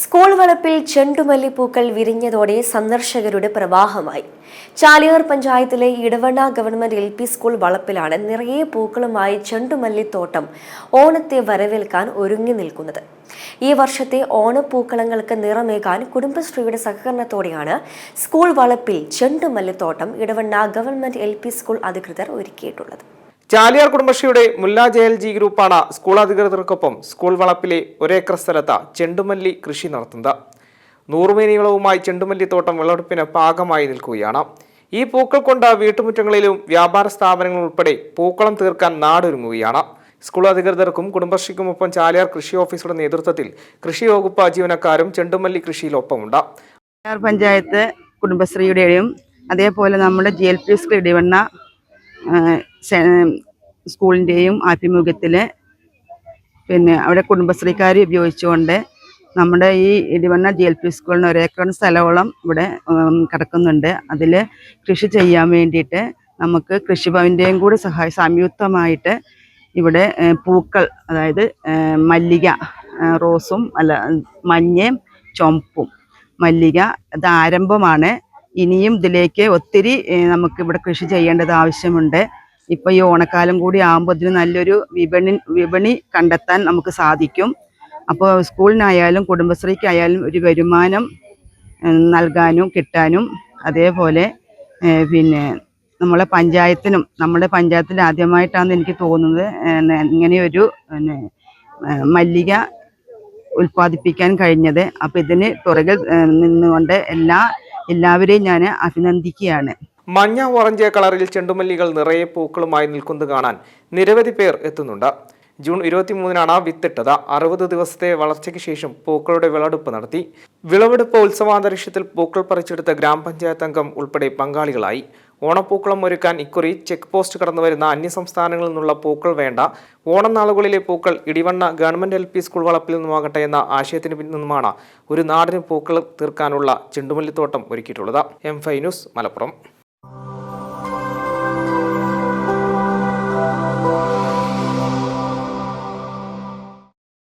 School വളപ്പിൽ ചെണ്ടുമല്ലിപ്പൂക്കൾ വിരിഞ്ഞതോടെ സന്ദർശകരുടെ പ്രവാഹമായി. ചാലിയാർ പഞ്ചായത്തിലെ Edavanna government L P school വളപ്പിലാണ് നിറയെ പൂക്കളുമായി ചെണ്ടുമല്ലിത്തോട്ടം ഓണത്തെ വരവേൽക്കാൻ ഒരുങ്ങി നിൽക്കുന്നത്. ഈ വർഷത്തെ ഓണപ്പൂക്കളങ്ങൾക്ക് നിറമേകാൻ കുടുംബശ്രീയുടെ സഹകരണത്തോടെയാണ് സ്കൂൾ വളപ്പിൽ ചെണ്ടുമല്ലിത്തോട്ടം ഇടവണ്ണ ഗവൺമെന്റ് എൽ സ്കൂൾ അധികൃതർ ഒരുക്കിയിട്ടുള്ളത്. ചാലിയാർ കുടുംബശ്രീയുടെ മുല്ല ജെ എൽ ജി ഗ്രൂപ്പാണ് സ്കൂൾ അധികൃതർക്കൊപ്പം സ്കൂൾ വളപ്പിലെ ഒരേക്കർ സ്ഥലത്ത് ചെണ്ടുമല്ലി കൃഷി നടത്തുന്നത്. നൂറുമേനികളവുമായി ചെണ്ടുമല്ലി തോട്ടം വിളവെടുപ്പിന് പാകമായി നിൽക്കുകയാണ്. ഈ പൂക്കൾ കൊണ്ട് വീട്ടുമുറ്റങ്ങളിലും വ്യാപാര സ്ഥാപനങ്ങൾ ഉൾപ്പെടെ പൂക്കളം തീർക്കാൻ നാടൊരുങ്ങുകയാണ്. സ്കൂൾ അധികൃതർക്കും കുടുംബശ്രീക്കുമൊപ്പം ചാലിയാർ കൃഷി ഓഫീസറുടെ നേതൃത്വത്തിൽ കൃഷി വകുപ്പ് ജീവനക്കാരും ചെണ്ടുമല്ലി കൃഷിയിലൊപ്പമുണ്ട്. ചാലിയാർ പഞ്ചായത്ത് കുടുംബശ്രീയുടെയും അതേപോലെ നമ്മുടെ G L P school Edavanna സ്കൂളിന്റെയും ആഭിമുഖ്യത്തിൽ പിന്നെ അവിടെ കുടുംബശ്രീക്കാർ ഉപയോഗിച്ചുകൊണ്ട് നമ്മുടെ ഈ ഇടിവണ്ണ ജി എൽ പി സ്കൂളിന് ഒരേക്കർ സ്ഥലവോളം ഇവിടെ കിടക്കുന്നുണ്ട്. അതിൽ കൃഷി ചെയ്യാൻ വേണ്ടിയിട്ട് നമുക്ക് കൃഷിഭവന്റെയും കൂടി സഹായ സംയുക്തമായിട്ട് ഇവിടെ പൂക്കൾ അതായത് മല്ലിക റോസും അല്ല മഞ്ഞയും ചുമപ്പും മല്ലിക ഇത് ആരംഭമാണ്. ഇനിയും ഇതിലേക്ക് ഒത്തിരി നമുക്കിവിടെ കൃഷി ചെയ്യേണ്ടത് ആവശ്യമുണ്ട്. ഇപ്പോൾ ഈ ഓണക്കാലം കൂടി ആകുമ്പോൾ ഇതിന് നല്ലൊരു വിപണി വിപണി കണ്ടെത്താൻ നമുക്ക് സാധിക്കും. അപ്പോൾ സ്കൂളിനായാലും കുടുംബശ്രീക്കായാലും ഒരു വരുമാനം നൽകാനും കിട്ടാനും അതേപോലെ പിന്നെ നമ്മളെ പഞ്ചായത്തിനും നമ്മുടെ പഞ്ചായത്തിൽ ആദ്യമായിട്ടാണ് എനിക്ക് തോന്നുന്നത് ഇങ്ങനെയൊരു മല്ലിക ഉൽപ്പാദിപ്പിക്കാൻ കഴിഞ്ഞത്. അപ്പം ഇതിന് പുറകിൽ നിന്നുകൊണ്ട് എല്ലാ എല്ലാവരെയും ഞാൻ അഭിനന്ദിക്കുകയാണ്. മഞ്ഞ ഓറഞ്ച് കളറിൽ ചെണ്ടുമല്ലികൾ നിറയെ പൂക്കളുമായി നിൽക്കുന്നത് കാണാൻ നിരവധി പേർ എത്തുന്നുണ്ട്. ജൂൺ ഇരുപത്തിമൂന്നിനാണ് വിത്തിട്ടത്. അറുപത് ദിവസത്തെ വളർച്ചയ്ക്ക് ശേഷം പൂക്കളുടെ വിളവെടുപ്പ് നടത്തി. വിളവെടുപ്പ് ഉത്സവാന്തരീക്ഷത്തിൽ പൂക്കൾ പറിച്ചെടുത്ത ഗ്രാമപഞ്ചായത്ത് അംഗം ഉൾപ്പെടെ പങ്കാളികളായി. ഓണപ്പൂക്കളം ഒരുക്കാൻ ഇക്കുറി ചെക്ക് പോസ്റ്റ് കടന്നു വരുന്ന അന്യസംസ്ഥാനങ്ങളിൽ നിന്നുള്ള പൂക്കൾ വേണ്ട. ഓണം നാളുകളിലെ പൂക്കൾ Edavanna government L P school വളപ്പിൽ നിന്നുമാകട്ടെ എന്ന ആശയത്തിന് നിന്നുമാണ് ഒരു നാടിന് പൂക്കൾ തീർക്കാനുള്ള ചെണ്ടുമല്ലിത്തോട്ടം ഒരുക്കിയിട്ടുള്ളത്. M fi news Malappuram.